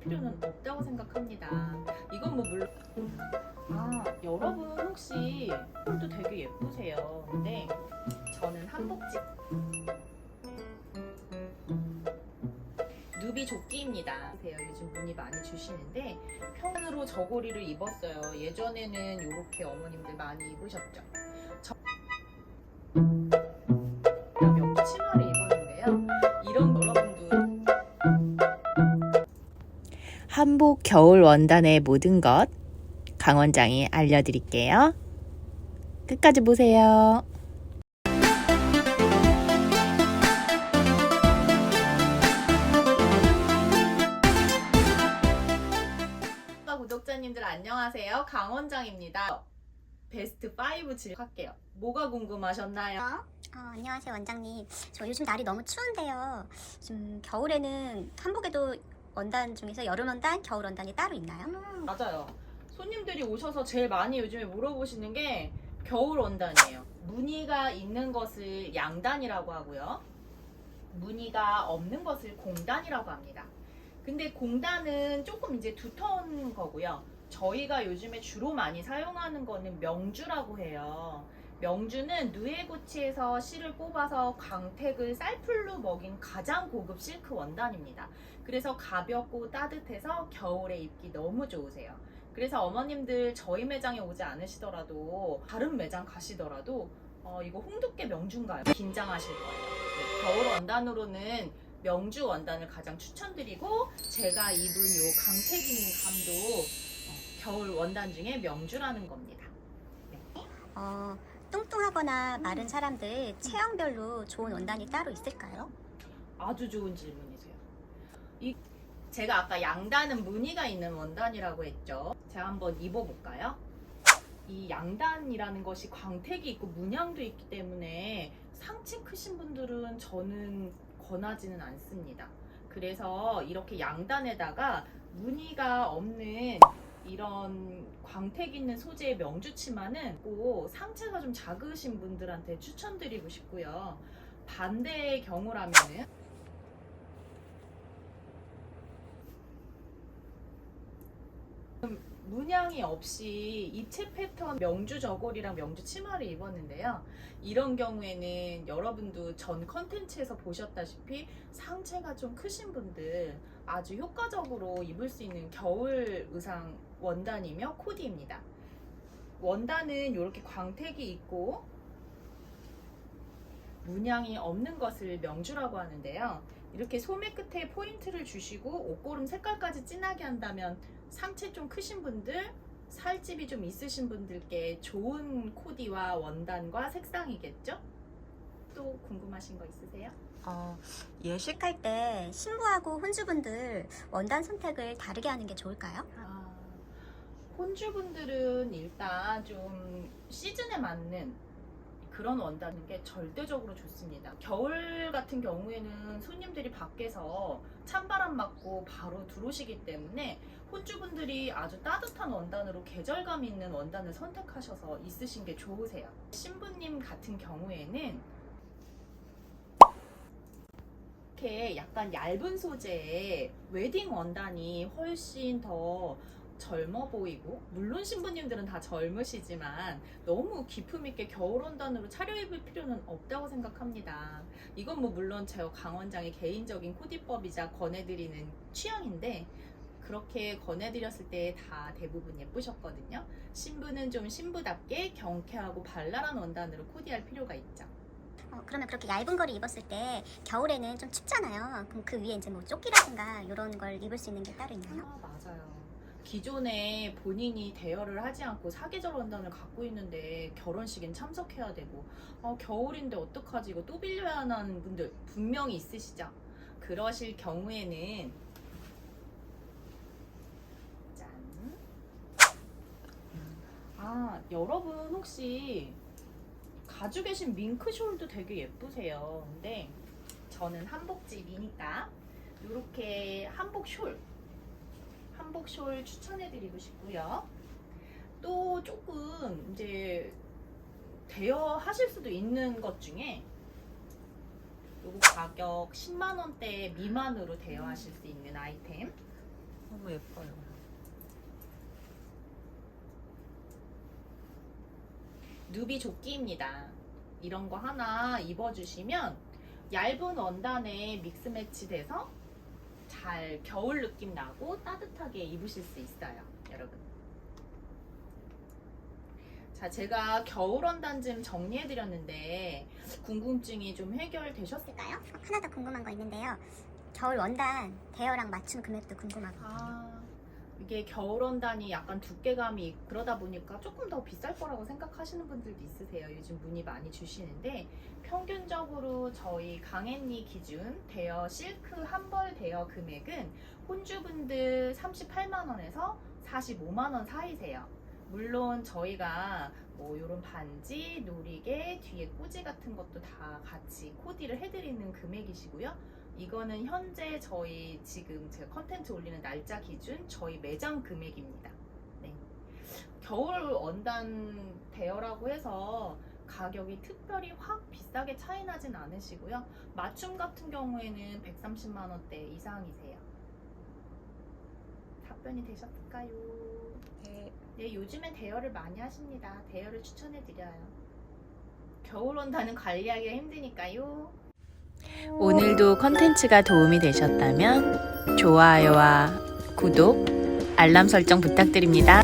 필요는 없다고 생각합니다. 이건 뭐 물론 아 여러분 혹시 홀도 되게 예쁘세요. 근데 저는 한복집 누비 조끼입니다. 보세요. 요즘 문의 많이 주시는데 평으로 저고리를 입었어요. 예전에는 이렇게 어머님들 많이 입으셨죠. 한복 겨울 원단의 모든 것 강원장이 알려드릴게요. 끝까지 보세요. 구독자님들 안녕하세요. 강원장입니다. 베스트 5 질할게요. 뭐가 궁금하셨나요? 어, 안녕하세요 원장님. 저 요즘 날이 너무 추운데요. 좀 겨울에는 한복에도 원단 중에서 여름 원단, 겨울 원단이 따로 있나요? 맞아요. 손님들이 오셔서 제일 많이 요즘에 물어보시는 게 겨울 원단이에요. 무늬가 있는 것을 양단이라고 하고요. 무늬가 없는 것을 공단이라고 합니다. 근데 공단은 조금 이제 두터운 거고요. 저희가 요즘에 주로 많이 사용하는 거는 명주라고 해요. 명주는 누에고치에서 실을 뽑아서 광택을 쌀풀로 먹인 가장 고급 실크 원단입니다. 그래서 가볍고 따뜻해서 겨울에 입기 너무 좋으세요. 그래서 어머님들 저희 매장에 오지 않으시더라도 다른 매장 가시더라도 어, 이거 홍두깨 명주인가요? 긴장하실 거예요. 네, 겨울 원단으로는 명주 원단을 가장 추천드리고 제가 입은 요 강택 있는 감도 어, 겨울 원단 중에 명주라는 겁니다. 어, 뚱뚱 하거나 마른 사람들 체형별로 좋은 원단이 따로 있을까요? 아주 좋은 질문이세요. 이 제가 아까 양단은 무늬가 있는 원단이라고 했죠. 제가 한번 입어볼까요? 이 양단이라는 것이 광택이 있고 문양도 있기 때문에 상체 크신 분들은 저는 권하지는 않습니다. 그래서 이렇게 양단에다가 무늬가 없는 이런 광택 있는 소재의 명주치마는 꼭 상체가 좀 작으신 분들한테 추천드리고 싶고요. 반대의 경우라면은 문양이 없이 입체 패턴 명주 저고리랑 명주 치마를 입었는데요. 이런 경우에는 여러분도 전 컨텐츠에서 보셨다시피 상체가 좀 크신 분들 아주 효과적으로 입을 수 있는 겨울 의상 원단이며 코디입니다. 원단은 이렇게 광택이 있고 문양이 없는 것을 명주라고 하는데요. 이렇게 소매 끝에 포인트를 주시고 옷고름 색깔까지 진하게 한다면 상체 좀 크신 분들, 살집이 좀 있으신 분들께 좋은 코디와 원단과 색상이겠죠? 또 궁금하신 거 있으세요? 어, 예식할 때 신부하고 혼주분들 원단 선택을 다르게 하는 게 좋을까요? 아, 혼주분들은 일단 좀 시즌에 맞는 그런 원단인 게 절대적으로 좋습니다. 겨울 같은 경우에는 손님들이 밖에서 찬바람 맞고 바로 들어오시기 때문에 혼주분들이 아주 따뜻한 원단으로 계절감 있는 원단을 선택하셔서 있으신 게 좋으세요. 신부님 같은 경우에는 이렇게 약간 얇은 소재의 웨딩 원단이 훨씬 더 젊어 보이고 물론 신부님들은 다 젊으시지만 너무 기품 있게 겨울 원단으로 차려입을 필요는 없다고 생각합니다. 이건 뭐 물론 제가 강 원장의 개인적인 코디법이자 권해드리는 취향인데 그렇게 권해드렸을 때 다 대부분 예쁘셨거든요. 신부는 좀 신부답게 경쾌하고 발랄한 원단으로 코디할 필요가 있죠. 어, 그러면 그렇게 얇은 거를 입었을 때 겨울에는 좀 춥잖아요. 그럼 그 위에 이제 뭐 조끼라든가 이런 걸 입을 수 있는 게 따로 있나요? 아, 맞아요. 기존에 본인이 대여를 하지 않고 사계절 원단을 갖고 있는데 결혼식엔 참석해야 되고 어, 겨울인데 어떡하지 이거 또 빌려야 하는 분들 분명히 있으시죠? 그러실 경우에는 짠. 아, 여러분 혹시 가지고 계신 밍크 숄도 되게 예쁘세요. 근데 저는 한복집이니까 이렇게 한복 숄 한복 숄 추천해드리고 싶고요. 또 조금 이제 대여하실 수도 있는 것 중에 요거 가격 10만 원대 미만으로 대여하실 수 있는 아이템. 예뻐요. 누비 조끼입니다. 이런 거 하나 입어주시면 얇은 원단에 믹스 매치 돼서 잘 겨울 느낌 나고 따뜻하게 입으실 수 있어요, 여러분. 자, 제가 겨울 원단 좀 정리해드렸는데 궁금증이 좀 해결되셨을까요? 하나 더 궁금한 거 있는데요. 겨울 원단 대여랑 맞춤 금액도 궁금하거든요. 아, 이게 겨울 원단이 약간 두께감이 그러다 보니까 조금 더 비쌀 거라고 생각하시는 분들도 있으세요. 요즘 문의 많이 주시는데 평균적으로 저희 강앤리 기준 대여 실크 한 벌 대여 금액은 혼주분들 38만 원에서 45만 원 사이세요. 물론 저희가 뭐 이런 반지, 놀이개, 뒤에 꽂이 같은 것도 다 같이 코디를 해드리는 금액이시고요. 이거는 현재 저희 지금 제가 컨텐츠 올리는 날짜 기준 저희 매장 금액입니다. 네. 겨울 원단 대여라고 해서 가격이 특별히 확 비싸게 차이 나진 않으시고요. 맞춤 같은 경우에는 130만 원대 이상이세요. 답변이 되셨을까요? 네. 네, 요즘엔 대여를 많이 하십니다. 대여를 추천해 드려요. 겨울 원단은 관리하기가 힘드니까요. 오늘도 컨텐츠가 도움이 되셨다면 좋아요와 구독, 알람 설정 부탁드립니다.